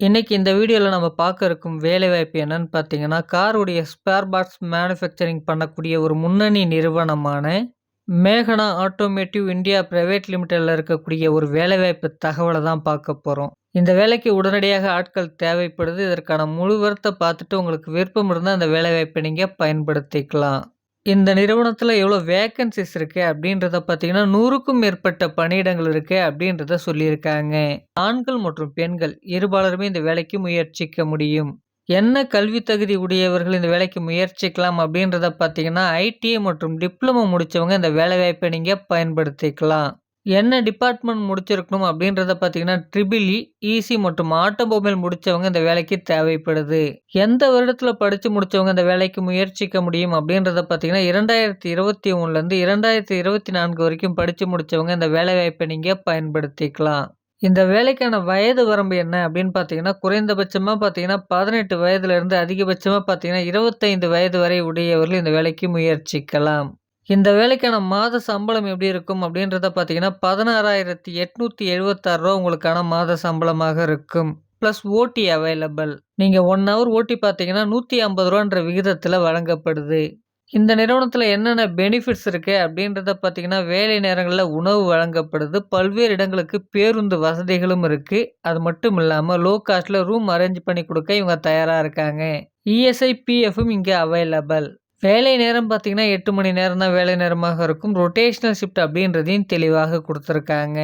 இன்றைக்கி இந்த வீடியோவில் நம்ம பார்க்க இருக்கும் வேலைவாய்ப்பு என்னன்னு பார்த்தீங்கன்னா, காருடைய ஸ்பேர் பார்ட்ஸ் மேனுஃபேக்சரிங் பண்ணக்கூடிய ஒரு முன்னணி நிறுவனமான மேகனா ஆட்டோமேட்டிவ் இந்தியா பிரைவேட் லிமிடெடில் இருக்கக்கூடிய ஒரு வேலைவாய்ப்பு தகவலை தான் பார்க்க போகிறோம் இந்த வேலைக்கு உடனடியாக ஆட்கள் தேவைப்படுது. இதற்கான முழுவரத்தை பார்த்துட்டு உங்களுக்கு விருப்பம் இருந்தால் அந்த வேலைவாய்ப்பை நீங்கள் பயன்படுத்திக்கலாம். இந்த நிறுவனத்தில் எவ்வளோ வேக்கன்சிஸ் இருக்குது அப்படின்றத பார்த்தீங்கன்னா, 100க்கும் மேற்பட்ட பணியிடங்கள் இருக்குது அப்படின்றத சொல்லியிருக்காங்க. ஆண்கள் மற்றும் பெண்கள் இருபாலருமே இந்த வேலைக்கு முயற்சிக்க முடியும். என்ன கல்வி தகுதி உடையவர்கள் இந்த வேலைக்கு முயற்சிக்கலாம் அப்படின்றத பார்த்தீங்கன்னா, ஐடிஐ மற்றும் டிப்ளமோ முடித்தவங்க இந்த வேலைவாய்ப்பை நீங்கள் பயன்படுத்திக்கலாம். என்ன டிபார்ட்மெண்ட் முடிச்சிருக்கணும் அப்படின்றத பார்த்தீங்கன்னா, ட்ரிபிள் இ, இசி மற்றும் ஆட்டோமொபைல் முடித்தவங்க இந்த வேலைக்கு தேவைப்படுது. எந்த வருடத்தில் படித்து முடிச்சவங்க இந்த வேலைக்கு முயற்சிக்க முடியும் அப்படின்றத பார்த்தீங்கன்னா, 2021லருந்து 2024 வரைக்கும் படித்து முடித்தவங்க இந்த வேலைவாய்ப்பை நீங்கள் பயன்படுத்திக்கலாம். இந்த வேலைக்கான வயது வரம்பு என்ன அப்படின்னு பார்த்தீங்கன்னா, குறைந்தபட்சமாக பார்த்தீங்கன்னா பதினெட்டு வயதுலேருந்து அதிகபட்சமாக பார்த்தீங்கன்னா 25 வயது வரை உடையவர்கள் இந்த வேலைக்கு முயற்சிக்கலாம். இந்த வேலைக்கான மாத சம்பளம் எப்படி இருக்கும் அப்படின்றத பார்த்தீங்கன்னா, பதினாறாயிரத்தி எட்நூற்றி எழுபத்தாறு ரூபா உங்களுக்கான மாத சம்பளமாக இருக்கும். ப்ளஸ் ஓட்டி அவைலபிள். நீங்கள் ஒன் ஹவர் ஓட்டி பார்த்தீங்கன்னா, நூற்றி ஐம்பது ரூபான்ற விகிதத்தில் வழங்கப்படுது. இந்த நிறுவனத்தில் என்னென்ன பெனிஃபிட்ஸ் இருக்குது அப்படின்றத பார்த்தீங்கன்னா, வேலை நேரங்களில் உணவு வழங்கப்படுது. பல்வேறு இடங்களுக்கு பேருந்து வசதிகளும் இருக்குது அது மட்டும் இல்லாமல் லோ காஸ்ட்டில் ரூம் அரேஞ்ச் பண்ணி கொடுக்க இவங்க தயாராக இருக்காங்க. இஎஸ்ஐ, பிஎஃப்பும் இங்கே அவைலபிள். வேலை நேரம் பார்த்தீங்கன்னா, எட்டு மணி நேரம் தான் வேலை நேரமாக இருக்கும். ரொட்டேஷ்னல் ஷிஃப்ட் அப்படின்றதையும் தெளிவாக கொடுத்துருக்காங்க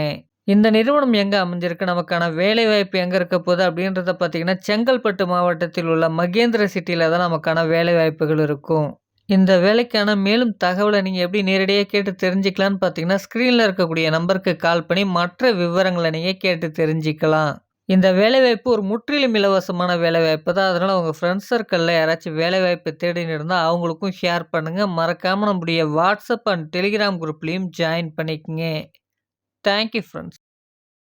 இந்த நிறுவனம் எங்கே அமைஞ்சிருக்கு? நமக்கான வேலைவாய்ப்பு எங்கே இருக்க போகுது? அப்படின்றத பார்த்தீங்கன்னா, செங்கல்பட்டு மாவட்டத்தில் உள்ள மகேந்திர சிட்டியில் தான் நமக்கான வேலைவாய்ப்புகள் இருக்கும். இந்த வேலைக்கான மேலும் தகவலை நீங்கள் எப்படி நேரடியாக கேட்டு தெரிஞ்சுக்கலான்னு பார்த்தீங்கன்னா, ஸ்க்ரீனில் இருக்கக்கூடிய நம்பருக்கு கால் பண்ணி மற்ற விவரங்களை நீங்கள் கேட்டு தெரிஞ்சுக்கலாம். இந்த வேலைவாய்ப்பு ஒரு முற்றிலும் இலவசமான வேலைவாய்ப்பு தான். அதனால் உங்கள் ஃப்ரெண்ட்ஸ் சர்க்கிளில் யாராச்சும் வேலைவாய்ப்பு தேடின்னு இருந்தால் அவங்களுக்கும் ஷேர் பண்ணுங்கள் மறக்காமல் நம்முடைய வாட்ஸ்அப் அண்ட் டெலிகிராம் குரூப்லேயும் ஜாயின் பண்ணிக்கங்க. Thank you